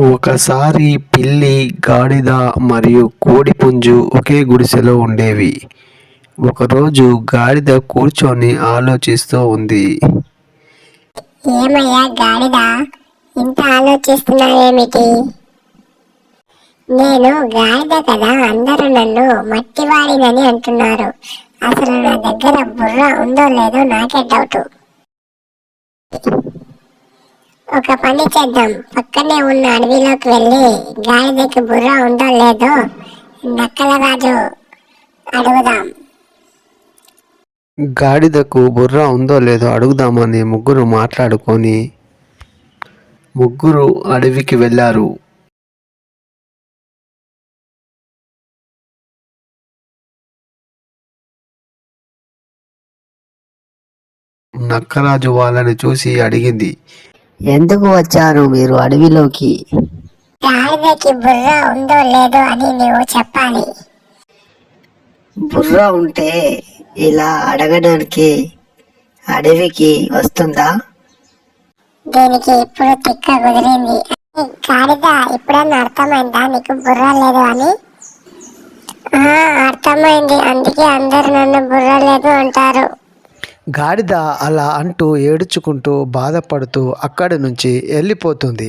ఒకసారి పిల్లి గాడిద మరియు కోడిపుంజు ఒకే గుడిసెలో ఉండేవి. ఒకరోజు గాడిద కూర్చొని ఆలోచిస్తూ ఉంది. ఏమయ్యా గాడిద? ఇంత ఆలోచిస్తున్నావేమిటి? నేను గాడిద కదా అందరూ నన్ను మట్టివాడినని అంటున్నారు. అసలు నా దగ్గర బుర్ర ఉందో లేదో నాకే డౌట్ ఒక పని చేద్దాం. పక్కనే ఉన్న అడవిలోకి వెళ్ళి గాడిదకి బుర్ర ఉందో లేదో నక్కల రాజు అడుగుదాం. గాడిదకు బుర్ర ఉందో లేదో అడుగుదామని ముగ్గురు మాట్లాడుకొని ముగ్గురు అడవికి వెళ్ళారు. నక్కరాజు వాళ్ళని చూసి అడిగింది ఎందుకు వచ్చారు మీరు అడవిలోకి? గాడిదకి బుర్ర ఉందో లేదో అని నువ్వు చెప్పాలి. బుర్ర ఉంటే ఇలా అడగడానికి అడవికి వస్తుందా? దీనికి ఇప్పుడు తిక్క కుదిరింది. గాడిద ఇప్పుడన్నా అర్థమైందా? నీకు బుర్ర లేదు అని? అర్థమైంది. అందుకే అందరు నన్ను బుర్ర లేదు అంటారు. గాడిద అలా అంటూ ఏడుచుకుంటూ బాధపడుతూ అక్కడి నుంచి వెళ్ళిపోతుంది.